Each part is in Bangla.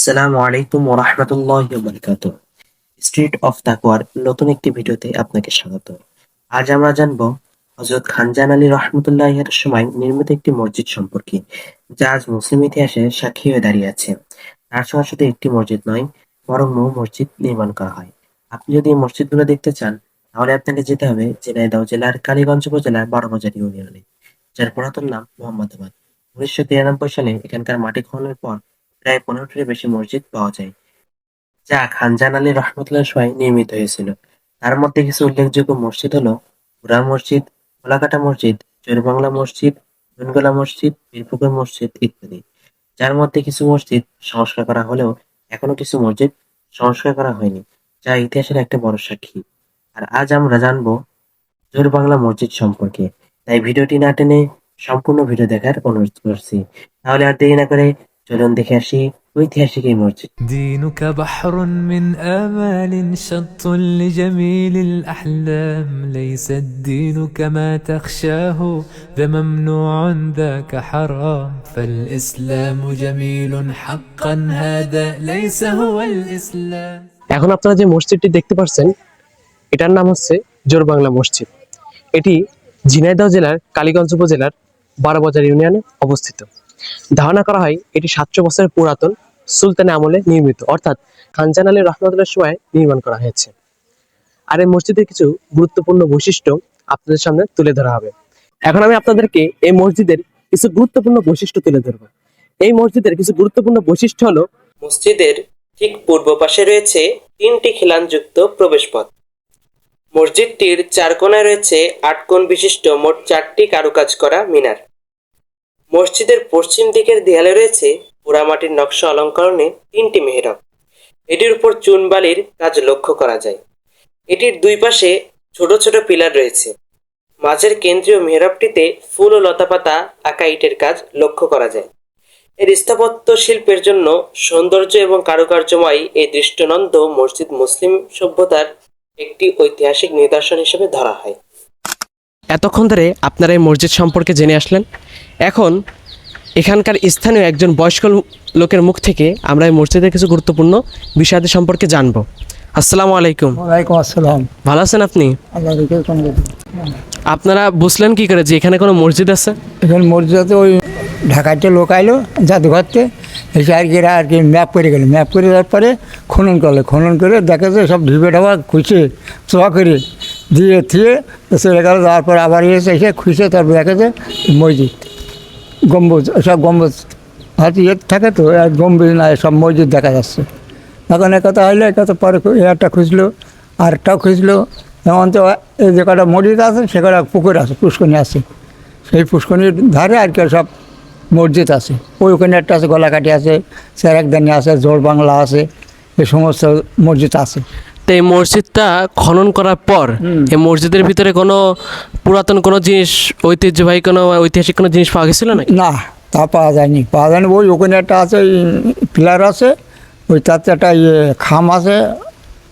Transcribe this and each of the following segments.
আসসালামু আলাইকুম ওরহমতুল্লাহ বরকাত স্ট্রিট অফ তাকওয়ার নতুন একটি ভিডিওতে আপনাকে স্বাগত। আজ আমরা জানব হজরত খানজান আলী রহমতুল্লাহের সময় নির্মিত একটি মসজিদ সম্পর্কে, যা আজ মুসলিম ইতিহাসে সাক্ষী হয়ে দাঁড়িয়ে আছে। তার সঙ্গে শুধু একটি মসজিদ নয়, বরং বহু মসজিদ নির্মাণ করা হয়। আপনি যদি এই মসজিদগুলো দেখতে চান, তাহলে আপনাকে যেতে হবে ঝিনাইদহ জেলার কালীগঞ্জ উপজেলার বারোবাজার ইউনিয়নে, যার পুরাতন নাম মোহাম্মদাবাদ। উনিশশো তিরানব্বই সালে এখানকার মাটি খননের পর প্রায় পনেরোটির বেশি মসজিদ পাওয়া যায়। যা খানজান আলী রহমতুল্লাহ সময় নির্মিত হয়েছিল। তার মধ্যে কিছু উল্লেখযোগ্য মসজিদ হলো ঘোড়া মসজিদ, কোলাকাটা মসজিদ, চোরবাংলা মসজিদ নুনগোলা মসজিদ, বীরপুকুর মসজিদ ইত্যাদি। যার মধ্যে কিছু মসজিদ সংস্কার করা হলেও এখনও কিছু মসজিদ সংস্কার করা হয়নি, যা ইতিহাসের একটা বড় সাক্ষী। আর আজ আমরা জানব জোর বাংলা মসজিদ সম্পর্কে। তাই ভিডিওটি না টেনে সম্পূর্ণ ভিডিও দেখার অনুরোধ করছি। তাহলে আর দেরি না করে চলুন দেখে আসি ঐতিহাসিক এই মসজিদ دينك بحر من آمال شط لجميل الأحلام ليس الدين كما تخشاه ذا ممنوع ذاك حرام فالإسلام جميل حقا هذا ليس هو الإسلام এখন আপনারা যে মসজিদটি দেখতে পাচ্ছেন এটার নাম হচ্ছে জোর বাংলা মসজিদ এটি ঝিনাইদহ জেলার কালীগঞ্জ উপজেলার বারোবাজার ইউনিয়নে অবস্থিত ধারণা করা হয় এটি সাতশো বছরের পুরাতন সুলতানি আমলে নির্মিত, অর্থাৎ খানজান আলী রহমতুল্লাহ সময় নির্মাণ করা হয়েছে। আর এই মসজিদের কিছু গুরুত্বপূর্ণ বৈশিষ্ট্য আপনাদের সামনে তুলে ধরা হবে। এখন আমি আপনাদেরকে এই মসজিদের কিছু গুরুত্বপূর্ণ বৈশিষ্ট্য তুলে ধরবো। এই মসজিদের কিছু গুরুত্বপূর্ণ বৈশিষ্ট্য হলো, মসজিদের ঠিক পূর্ব পাশে রয়েছে তিনটি খিলানযুক্ত প্রবেশপথ। মসজিদটির চার কোণায় রয়েছে আট কোণ বিশিষ্ট মোট চারটি কারুকাজ করা মিনার। মসজিদের পশ্চিম দিকের দেয়ালে রয়েছে পোড়ামাটির নকশা অলঙ্করণে তিনটি মেহরাব। এটির উপর চুনবালির কাজ লক্ষ্য করা যায়। এটির দুই পাশে ছোট ছোট পিলার রয়েছে। মাঝের কেন্দ্রীয় মেহরাবটিতে ফুল ও লতাপাতা আঁকা ইটের কাজ লক্ষ্য করা যায়। এর স্থাপত্য শিল্পের জন্য সৌন্দর্য এবং কারুকার্যময় এই দৃষ্টনন্দ মসজিদ মুসলিম সভ্যতার একটি ঐতিহাসিক নিদর্শন হিসেবে ধরা হয়। এতক্ষণ ধরে আপনারা এই মসজিদ সম্পর্কে জেনে আসলেন। এখন এখানকার স্থানীয় একজন বয়স্ক লোকের মুখ থেকে আমরা এই মসজিদের কিছু গুরুত্বপূর্ণ বিষয়াদি সম্পর্কে জানব। আসসালামু আলাইকুম। ওয়ালাইকুম আসসালাম। ভালো আছেন আপনি? আপনারা বুঝলেন কি করে যে এখানে কোনো মসজিদ আছে? এখানে মসজিদে ওই ঢাকাতে লোক আইলো জাদুঘরতে এসে আর কি আর কি ম্যাপ করে গেলো। ম্যাপ করে দেওয়ার পরে খনন করল। খনন করে দেখে যে সব ঢিপে ঢাবা খুঁজে চোয়া করে। দিয়ে থিয়ে চলে গেল যাওয়ার পর আবার এসে এসে খুঁজে তারপর দেখে যে মসজিদ। গম্বুজ, সব গম্বুজ। হাতে ইয়ে থাকে তো, আর গম্বুজ না সব মসজিদ দেখা যাচ্ছে। এখন একথা হইল একথা পরে একটা খুঁজলো আর একটাও খুঁজলো। এমন তো এই যে কটা মসজিদ আছে, সে কটা পুকুর আছে, পুষ্করণী আছে। সেই পুষ্করণীর ধারে আর কি সব মসজিদ আছে। ওই ওখানে একটা আছে, গলাকাটি আছে স্যারাকদানি আছে জোর বাংলা আছে, এই সমস্ত মসজিদ আছে। তো এই মসজিদটা খনন করার পর এই মসজিদের ভিতরে কোনো পুরাতন কোনো জিনিস ঐতিহ্যবাহী কোনো ঐতিহাসিক কোনো জিনিস পাওয়া গেছিল নাকি? না তা পাওয়া যায়নি। পাওয়া যায়নি ওই ওখানে একটা আছে পিলার আছে ওই তাতে একটা ইয়ে খাম আছে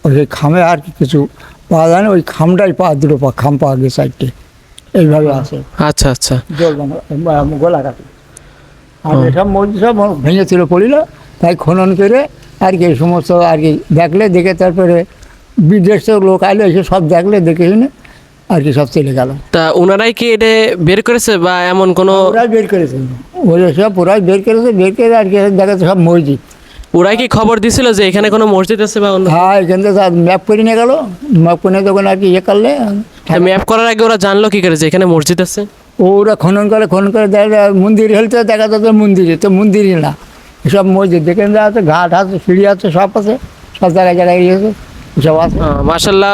ওই খামে আর কি কিছু পাওয়া যায় না ওই খামটাই পাওয়া দুটো পা খাম পাওয়া গেছে সাইডে। এইভাবে আছে। আচ্ছা আচ্ছা। গোলাঘাটে। আর এসব মসজিদ সব ভেঙেছিল পড়িল তাই খনন করে আর কি সমস্ত আর কি দেখলে দেখে তারপরে বিদেশ থেকে লোক আইলে এসে সব দেখলে দেখে শুনে আর কি সব চলে গেল। তা ওনারাই কি এটা বের করেছে বা এমন কোনো ওরাই বের করেছে। ওরা সব ওরাই বের করেছে বের করে আর কি দেখাচ্ছে সব মসজিদ। ওরাই কি খবর দিছিল যে এখানে কোনো মসজিদ আছে বা অন্য হ্যাঁ এখান থেকে ম্যাপ করে নিয়ে গেলো। ম্যাপ করে নিয়ে তখন আর কি ইয়ে করলে। ম্যাপ করার আগে ওরা জানলো কি করে যে এখানে মসজিদ আছে? ওরা খনন করে খনন করে দেখা মন্দির হেলতে দেখা যাচ্ছে মন্দিরে তো মন্দিরই না। সব মসজিদ দেখেন যা আছে ঘাট আছে সিঁড়ি আছে সব আছে। সব জায়গায় জায়গায় ইয়ে আছে। সব আছে মাসাল্লাহ